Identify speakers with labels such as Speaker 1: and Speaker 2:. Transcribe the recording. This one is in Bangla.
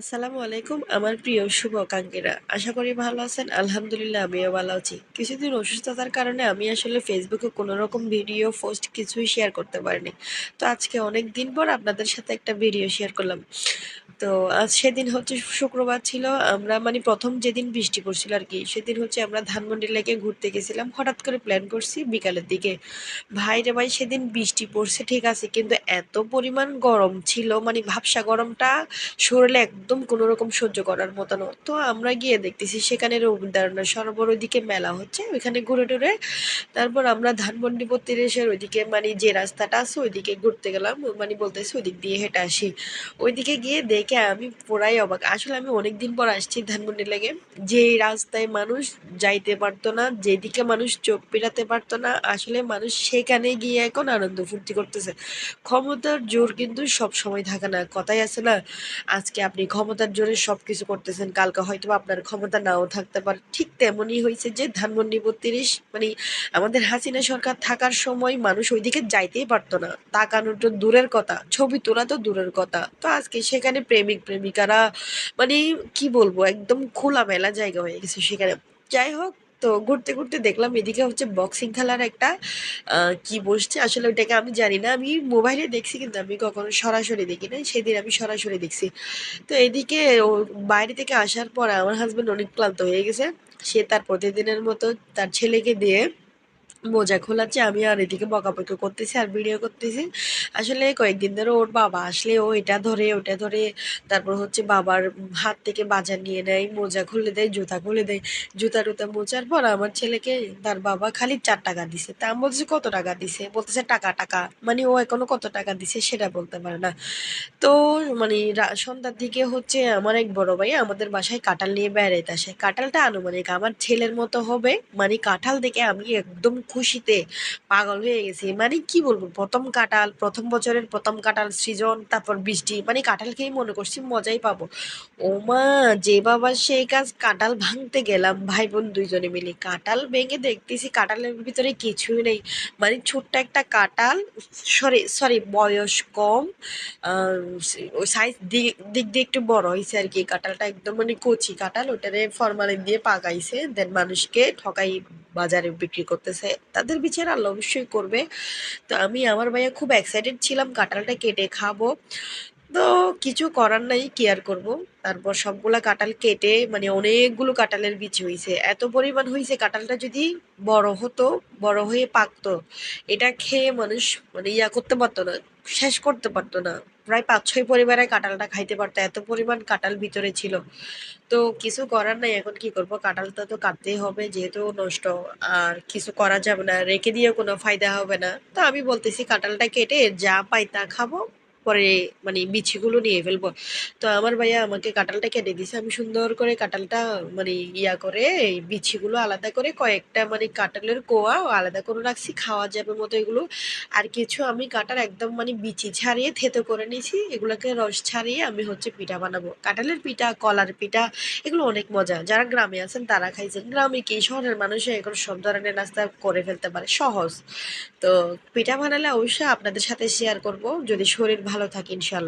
Speaker 1: আসসালামু আলাইকুম, আমার প্রিয় শুভাকাঙ্ক্ষীরা আশা করি ভালো আছেন, আলহামদুলিল্লাহ আমিও ভালো আছি। কিছুদিন অসুস্থতার কারণে আমি আসলে ফেসবুকে কোনো রকম ভিডিও, পোস্ট কিছুই শেয়ার করতে পারিনি। তো আজকে অনেক দিন পর আপনাদের সাথে একটা ভিডিও শেয়ার করলাম। তো আজ সেদিন হচ্ছে শুক্রবার ছিল, আমরা মানে প্রথম যেদিন বৃষ্টি পড়ছিল আর কি, সেদিন হচ্ছে আমরা ধানমন্ডি লেকে ঘুরতে গেছিলাম। হঠাৎ করে প্ল্যান করছি বিকালের দিকে। ভাই রে ভাই, সেদিন বৃষ্টি পড়ছে, ঠিক আছে, কিন্তু এত পরিমাণ গরম ছিল মানে ভাবসা গরমটা শরীরে একদম কোনো রকম সহ্য করার মতো না। তো আমরা গিয়ে দেখতেছি সেখানে রবীন্দ্রনাথ সরোবর ওইদিকে মেলা হচ্ছে, ওইখানে ঘুরে টুরে তারপর আমরা ধানমন্ডি বত্রিশের ওইদিকে মানে যে রাস্তাটা আছে ওইদিকে ঘুরতে গেলাম মানে বলতেছি ওইদিক দিয়ে হেঁটে আসি। ওইদিকে গিয়ে দেখে আমি পুরাই অবাক। আসলে আমি অনেকদিন পর আসছি ধানমন্ডি লেগে যে রাস্তায় মানুষ যাইতে পারতো না, যেদিকে মানুষ চোখ পেরাতে পারতো না, আসলে মানুষ সেখানে গিয়ে এখন আনন্দ ফুর্তি করতেছে। ক্ষমতার জোর কিন্তু সব সময় থাকে না, কথাই আছে না, আজকে আপনি ক্ষমতার জোরে সবকিছু করতেছেন, কালকে হয়তো আপনার ক্ষমতা নাও থাকতে পারে। ঠিক তেমনই হয়েছে যে ধানমন্ডি বত্রিশ মানে আমাদের হাসিনা সরকার থাকার সময় মানুষ ওইদিকে যাইতেই পারতো না। তাকানোর তো দূরের কথা, ছবি তোলা তো দূরের কথা। তো আজকে সেখানে প্রেমিক, প্রেমিকারা মানে কি বলব, একদম খোলামেলা জায়গা হয়ে গেছে সেখানে। যাই হোক তো ঘুরতে ঘুরতে দেখলাম এদিকে হচ্ছে বক্সিং খেলার একটা কি বসছে আসলে ওইটাকে আমি জানি না। আমি মোবাইলে দেখছি কিন্তু আমি কখনো সরাসরি দেখি না সেদিন আমি সরাসরি দেখছি। তো এদিকে ও বাইরে থেকে আসার পর আমার হাজব্যান্ড অনেক ক্লান্ত হয়ে গেছে। সে তার প্রতিদিনের মতো তার ছেলেকে দিয়ে মোজা খোলাচ্ছে। আমি আর এদিকে বকাবকি করতেছি আর ভিডিও করতেছি। আসলে কয়েকদিন ধরে ওর বাবা আসলে ও এটা ধরে, ওটা ধরে, তারপর হচ্ছে বাবার হাত থেকে বাজার নিয়ে নেয়, মোজা খুলে দেয়, জুতা খুলে দেয়। জুতা টুতা মোচার পর আমার ছেলেকে তার বাবা খালি চার টাকা দিছে। তা আমি বলতেছি, কত টাকা দিছে? বলতেছে, টাকা টাকা। মানে ও এখনও কত টাকা দিছে সেটা বলতে পারে না। তো মানে সন্ধ্যার দিকে হচ্ছে আমার এক বড় ভাই আমাদের বাসায় কাঁঠাল নিয়ে বেড়াইতে আসে। কাঁঠালটা আনুমানিক আমার ছেলের মতো হবে মানে কাঁঠাল দেখে আমি একদম খুশিতে পাগল হয়ে গেছি। মানে কি বলব, প্রথম কাঁঠাল, প্রথম বছরের প্রথম কাঁঠাল সৃজন তারপর বৃষ্টি মানে কাঁঠাল খেয়ে মনে করছি মজাই পাবো। ও মা, যে বাবা সেই কাজ কাঁঠাল ভাঙতে গেলাম ভাই বোন দুইজনে মিলে। কাঁঠাল ভেঙে দেখতেছি কাঁঠালের ভিতরে কিছুই নেই। মানে ছোট্ট একটা কাঁঠাল, সরি সরি, বয়স কম ওই সাইজ দিক দিক দিয়ে একটু বড় হয়েছে আর কি। কাঁঠালটা একদম মানে কচি কাঁঠাল, ওটারে ফরমালিন দিয়ে পাকাইছে। দেন মানুষকে ঠকাই বাজারে বিক্রি করতেছে, তাদের বিচার আল্লাহ অবশ্যই করবে। তো আমি, আমার ভাইয়া খুব এক্সাইটেড ছিলাম, কাঁঠালটা কেটে খাব। তো কিছু করার নাই কেয়ার করব। তারপর সবগুলা কাঁঠাল কেটে মানে অনেকগুলো কাঁঠালের বীজ হয়েছে এত পরিমাণ হয়েছে কাঁঠালটা যদি বড় হতো, বড় হয়ে পাকতো, এটা খেয়ে মানুষ মানে ইয়া করতে পারতো না, শেষ করতে পারতো না। প্রায় পাঁচ ছয় পরিবারে কাঁঠালটা খাইতে পারতো, এত পরিমাণ কাঁঠাল ভিতরে ছিল। তো কিছু করার নাই, এখন কি করব? কাঁঠালটা তো কাটতেই হবে, যেহেতু নষ্ট, আর কিছু করা যাবে না, রেখে দিয়ে কোনো ফায়দা হবে না। তো আমি বলতেছি, কাঁঠালটা কেটে যা পাই তা খাব। পরে মানে বিছিগুলো নিয়ে ফেলব। তো আমার ভাইয়া আমাকে কাঁঠালটা কেটে দিছে। আমি সুন্দর করে কাঁঠালটা মানে ইয়া করে, এই বিছিগুলো আলাদা করে কয়েকটা মানে কাঁঠালের কোয়া আলাদা করে রাখছি, খাওয়া যাবে মতো এগুলো। আর কিছু আমি কাঁঠাল একদম মানে বিচি ছাড়িয়ে থেতো করে নিয়েছি। এগুলোকে রস ছাড়িয়ে আমি হচ্ছে পিঠা বানাবো। কাঁঠালের পিঠা, কলার পিঠা, এগুলো অনেক মজা। যারা গ্রামে আছেন তারা খাইছেন। গ্রামে কি শহরের মানুষে এগুলো সব ধরনের নাস্তা করে ফেলতে পারে। সহজ। তো পিঠা বানালে অবশ্যই আপনাদের সাথে শেয়ার করব। যদি শরীর ভালো থাকি ইনশাল্লাহ।